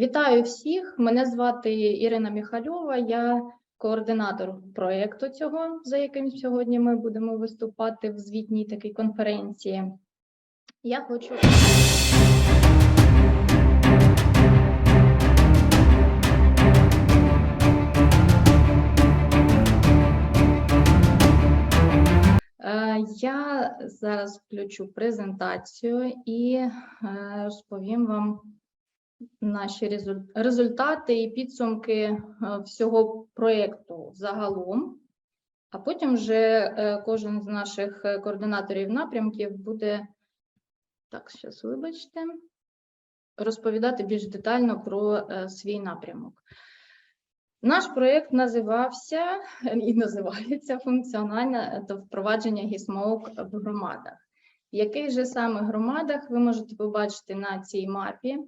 Вітаю всіх. Мене звати Ірина Міхальова. Я координатор проєкту цього, за яким сьогодні ми будемо виступати в звітній такій конференції. Я хочу. Е, Я зараз включу презентацію і е, розповім вам наші результати і підсумки е, всього проєкту загалом. А потім вже е, кожен з наших е, координаторів напрямків буде так, зараз вибачте, розповідати більш детально про свій напрямок. Наш проєкт називався і називається функціональне та впровадження гісмоук в громадах. В яких же саме громадах ви можете побачити на цій мапі?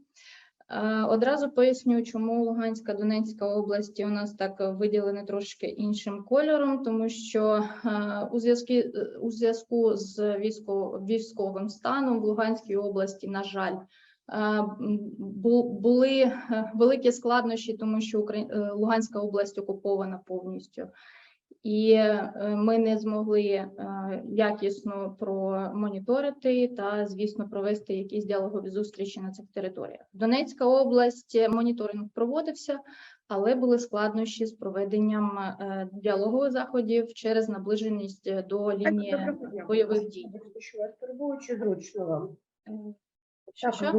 Е, Одразу поясню, чому Луганська, Донецька області у нас так виділені трошки іншим кольором, тому що е, у зв'язку у зв'язку з військо- військовим станом в Луганській області, на жаль, е, були е, великі складнощі, тому що е, Луганська область окупована повністю. І е, ми не змогли е, якісно промоніторити та, звісно, провести якісь діалогові зустрічі на цих територіях. Донецька область е, моніторинг проводився, але були складнощі з проведенням діалогових заходів через наближеність до лінії Доброго бойових дій. Що вас зручно вам? Що, що?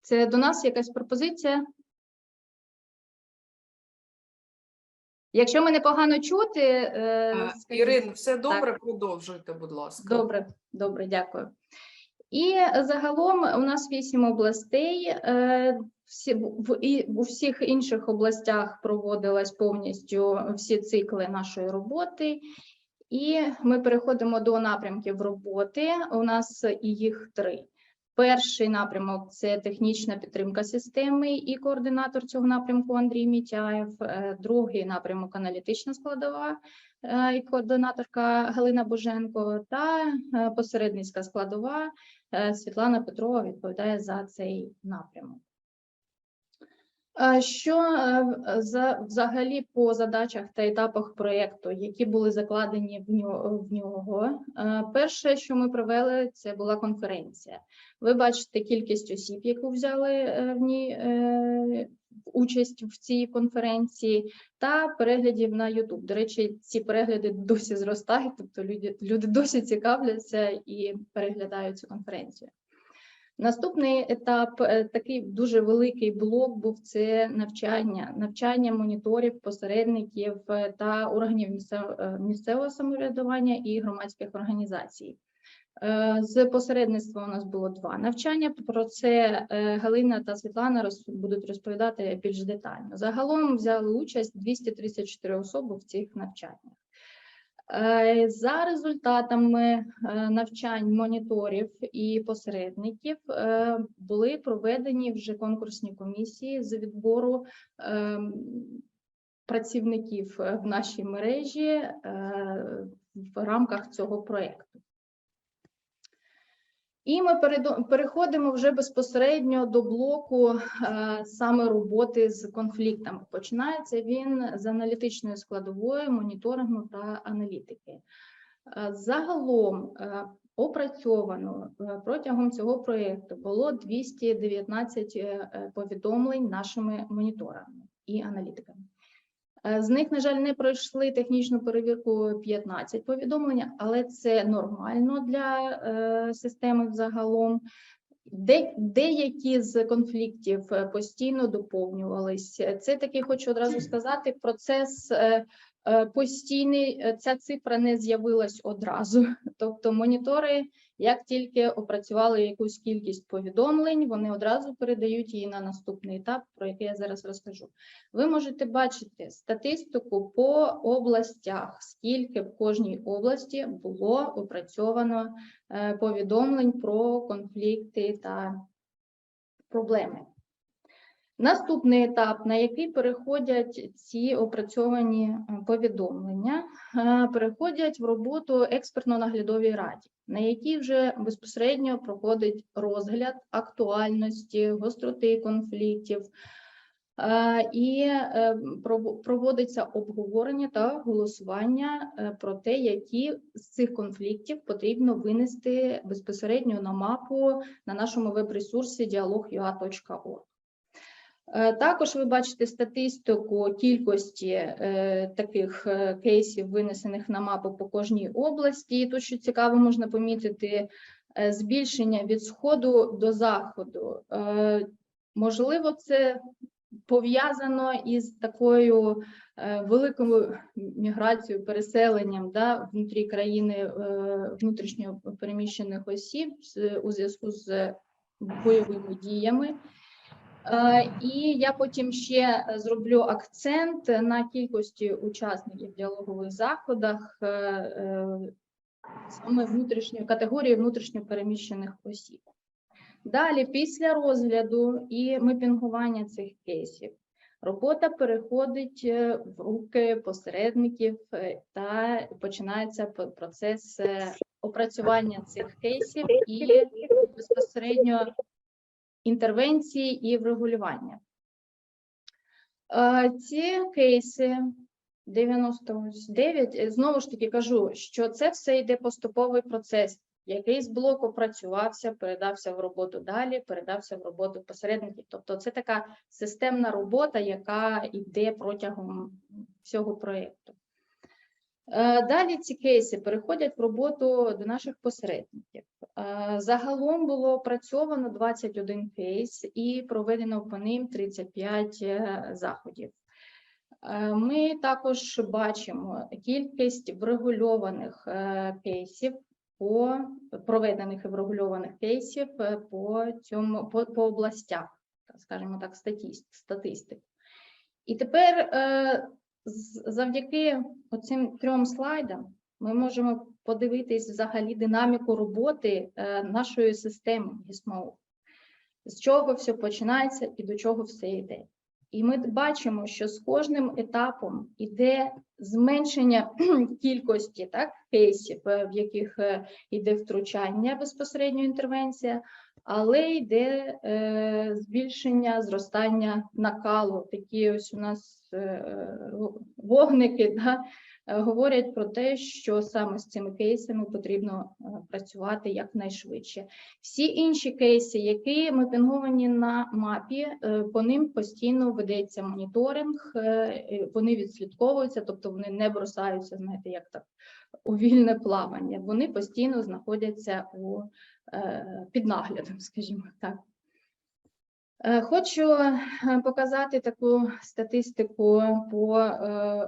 Це до нас якась пропозиція? Якщо мене погано чути, е, скажіть. Ірин, все добре, продовжуйте, будь ласка. Добре, добре, дякую. І загалом у нас вісім областей. е, Всі в і у всіх інших областях проводилась повністю всі цикли нашої роботи. І ми переходимо до напрямків роботи. У нас і їх три. Перший напрямок це технічна підтримка системи і координатор цього напрямку Андрій Мітяєв. Е, Другий напрямок аналітична складова е, і координаторка Галина Боженко та е, посередницька складова Світлана Петрова відповідає за цей напрямок. Що е, за взагалі по задачах та етапах проєкту, які були закладені в нього? Е, Перше, що ми провели, це була конференція. Ви бачите кількість осіб, яку взяли е, в ній участь в цій конференції, та переглядів на YouTube. До речі, ці перегляди досі зростають, тобто люди, люди досі цікавляться і переглядають цю конференцію. Наступний етап, е, такий дуже великий блок, був це навчання, навчання моніторів, посередників е, та органів е, місцевого самоврядування і громадських організацій. З посередництва у нас було два навчання. Про це Галина та Світлана будуть розповідати більш детально. Загалом взяли участь 234 особи в цих навчаннях. Е, За результатами е, навчань моніторів і посередників е, були проведені вже конкурсні комісії з відбору працівників в нашій мережі в рамках цього проєкту. І ми переходимо вже безпосередньо до блоку е, саме роботи з конфліктами. Починається він з аналітичної складової, моніторингу та аналітики. Е, Загалом е, опрацьовано протягом цього проєкту було 219 е, е, повідомлень нашими моніторами і аналітиками. Е, З них, на жаль, не пройшли технічну перевірку 15 повідомлень, але це нормально для е, системи взагалом. Де, деякі з конфліктів е, постійно доповнювались. Е, Це такий, хочу одразу сказати, процес постійний. Ця цифра не з'явилась одразу. Тобто, монітори, як тільки опрацювали якусь кількість повідомлень, вони одразу передають її на наступний етап, про який я зараз розкажу. Ви можете бачити статистику по областях, скільки в кожній області було опрацьовано е, повідомлень про конфлікти та проблеми. Наступний етап, на який переходять ці опрацьовані е, повідомлення, е, переходять в роботу експертно-наглядовій раді, на якій вже безпосередньо проходить розгляд актуальності, гостроти конфліктів, е, і проводиться обговорення та голосування про те, які з цих конфліктів потрібно винести безпосередньо на мапу на нашому веб-ресурсі dialog.ua.org. Е, Також ви бачите статистику кількості е, таких е, кейсів, винесених на мапу по кожній області. Тут, що цікаво, можна помітити збільшення від сходу до заходу. Можливо, це пов'язано із такою великою міграцією, переселенням да, внутрі країни внутрішньо переміщених осіб у зв'язку з бойовими діями. Е, І я потім ще зроблю акцент на кількості учасників діалогових заходах е, е, саме внутрішньої категорії внутрішньо переміщених осіб. Далі, після розгляду і мепінгування цих кейсів, робота переходить е, в руки посередників е, та починається процес е, опрацювання цих кейсів і безпосередньо інтервенції і врегулювання. Е, Ці кейси 99, е, знову ж таки кажу, що це все йде поступовий процес. Якийсь блок опрацювався, передався в роботу далі, передався в роботу посередників. Тобто це така системна робота, яка йде протягом всього проєкту. Е, Далі ці кейси переходять в роботу до наших посередників. Е, Загалом було опрацьовано 21 кейс і проведено по ним 35 е, заходів. Ми також бачимо кількість врегульованих кейсів по проведених і врегульованих кейсів по цьому по, по областях, скажімо так, статистик. І тепер завдяки оцим трьом слайдам ми можемо подивитись взагалі динаміку роботи е, нашої системи GISMO. З чого все починається і до чого все йде. І ми бачимо, що з кожним етапом іде зменшення кількості так, кейсів, е, в яких е, йде втручання, безпосередньо інтервенція, але йде е, збільшення, зростання накалу. Такі ось у нас е, вогники да, говорять про те, що саме з цими кейсами потрібно е, працювати якнайшвидше. Всі інші кейси, які мапінговані на мапі, по ним постійно ведеться моніторинг, вони відслідковуються, тобто вони не бросаються, знаєте, як так у вільне плавання. Вони постійно знаходяться у е, під наглядом, скажімо так. Е, Хочу е, показати таку статистику по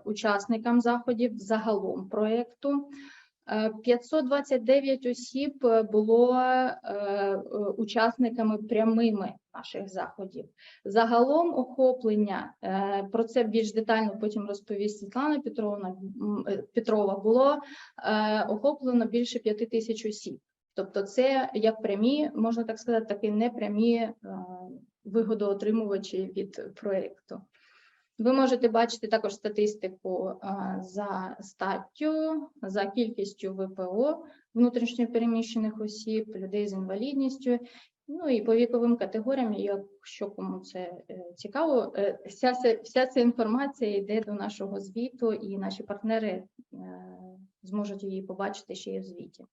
учасникам заходів загалом проєкту. Е, 529 осіб е, було е, е, учасниками прямими наших заходів. Загалом охоплення, про це більш детально потім розповість Світлана Петровна Петрова, було охоплено більше 5 тисяч осіб. Тобто, це як прямі, можна так сказати, так і непрямі вигодоотримувачі від проєкту. Ви можете бачити також статистику за статтю, за кількістю ВПО внутрішньопереміщених осіб, людей з інвалідністю, ну і по віковим категоріям, якщо кому це е, цікаво, е, вся, вся ця інформація йде до нашого звіту, і наші партнери е, зможуть її побачити ще й в звіті.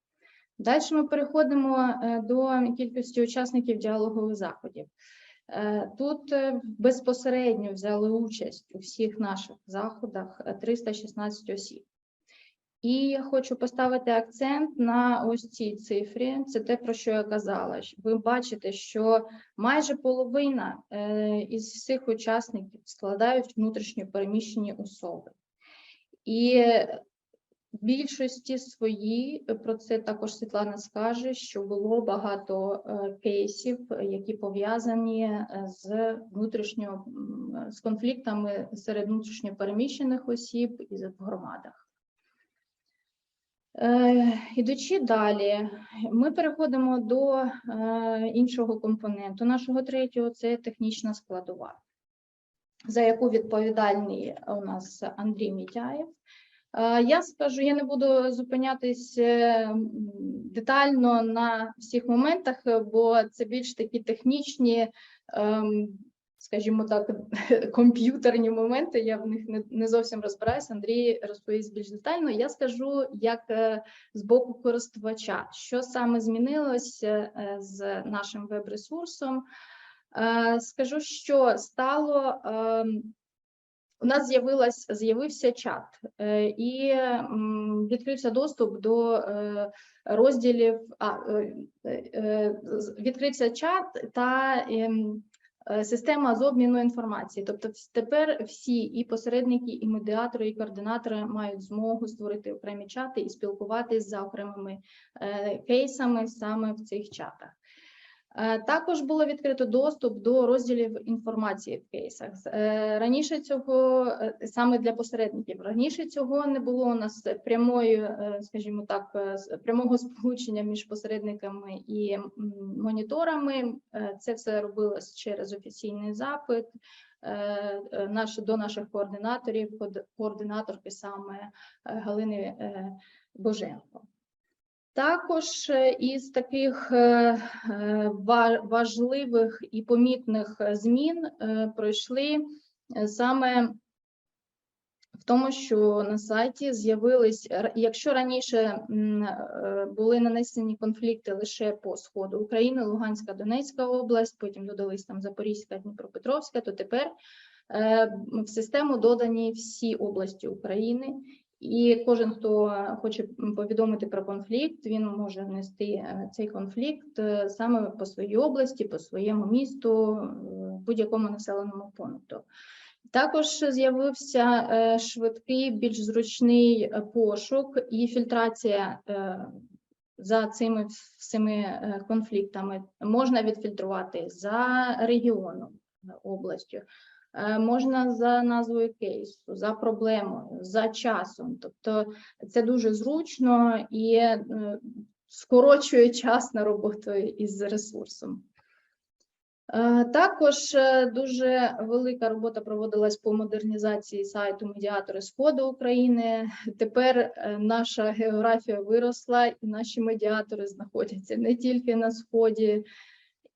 Далі ми переходимо до кількості учасників діалогових заходів. Е, Тут е, безпосередньо взяли участь у всіх наших заходах е, 316 осіб. І я хочу поставити акцент на ось цій цифрі. Це те, про що я казала. Ви бачите, що майже половина е, із всіх учасників складають внутрішньо переміщені особи. І більшості свої е, про це також Світлана скаже, що було багато е, кейсів, е, які пов'язані з внутрішньо з конфліктами серед внутрішньо переміщених осіб і в громадах. Ідучи далі, ми переходимо до іншого компоненту нашого третього це технічна складова. за яку відповідальний у нас Андрій Мітяєв. Е, Я скажу, я не буду зупинятись е, детально на всіх моментах, е, бо це більш такі технічні, ем, скажімо так, комп'ютерні моменти. Я в них не, зовсім розбираюся. Андрій розповість більш детально. Я скажу, як з боку користувача, що саме змінилося з нашим веб-ресурсом. Скажу, що стало. У нас з'явилась з'явився чат е, і відкрився доступ до е, розділів. А е, відкрився чат та ем, система з обміну інформації. Тобто, тепер всі і посередники, і медіатори, і координатори мають змогу створити окремі чати і спілкуватись за окремими кейсами саме в цих чатах. Е, Також було відкрито доступ до розділів інформації в кейсах. Е, Раніше цього е, саме для посередників. Раніше цього не було у нас прямої, скажімо так, прямого сполучення між посередниками і моніторами. Це все робилось через офіційний запит. Наш до наших координаторів, координаторки саме Галини Боженко. Також е, із таких е, е, ва- важливих і помітних змін пройшли саме в тому, що на сайті з'явились, якщо раніше були нанесені конфлікти лише по сходу України, Луганська, Донецька область, потім додались там Запорізька, Дніпропетровська, то тепер в систему додані всі області України. І кожен, хто хоче повідомити про конфлікт, він може внести е, цей конфлікт е, саме по своїй області, по своєму місту, е, будь-якому населеному пункту. Також з'явився швидкий, більш зручний пошук і фільтрація за цими всіми конфліктами. Можна відфільтрувати за регіоном, областю, можна за назвою кейсу, за проблемою, за часом. Тобто це дуже зручно і е, скорочує час на роботу із ресурсом. Е, Також е, дуже велика робота проводилась по модернізації сайту Медіатори Сходу України. Тепер е, наша географія виросла, і наші медіатори знаходяться не тільки на сході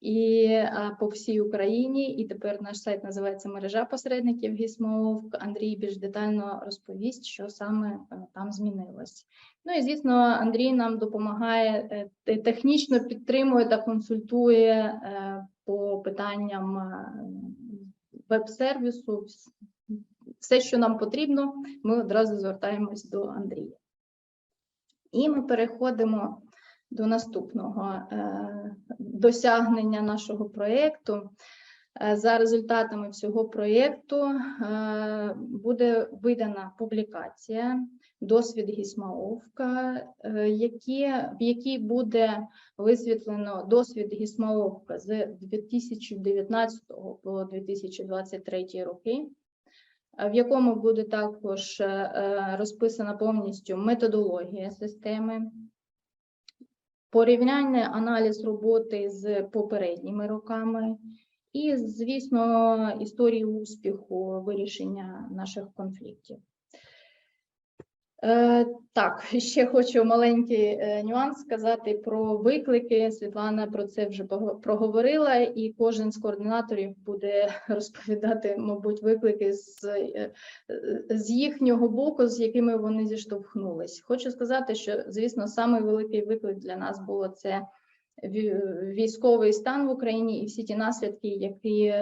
і а, по всій Україні. І тепер наш сайт називається мережа посередників ГІСМОВ. Андрій більш детально розповість, що саме е, там змінилось. Ну і звісно, Андрій нам допомагає е, технічно підтримує та консультує е, по питанням е, веб-сервісу. Все, що нам потрібно, ми одразу звертаємось до Андрія. І ми переходимо до наступного е, досягнення нашого проєкту. Е, За результатами всього проєкту е, буде видана публікація досвід Гісмаовка, в якій буде висвітлено досвід Гісмаовка з 2019 по 2023 роки, в якому буде також розписана повністю методологія системи, порівняння аналіз роботи з попередніми роками, і, звісно, історії успіху вирішення наших конфліктів. Е, Так, ще хочу маленький е, нюанс сказати про виклики. Світлана про це вже проговорила, і кожен з координаторів буде розповідати, мабуть, виклики з, е, з їхнього боку, з якими вони зіштовхнулись. Хочу сказати, що, звісно, самий великий виклик для нас було це військовий стан в Україні і всі ті наслідки, які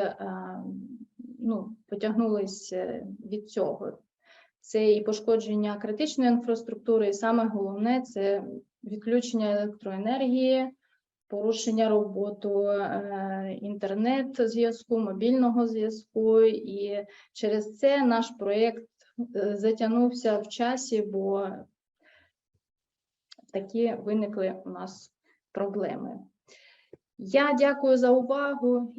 ну, потягнулись від цього. Це і пошкодження критичної інфраструктури, і саме головне це відключення електроенергії, порушення роботу е, інтернет-зв'язку, мобільного зв'язку. І через це наш проєкт е, затягнувся в часі, бо такі виникли у нас проблеми. Я дякую за увагу.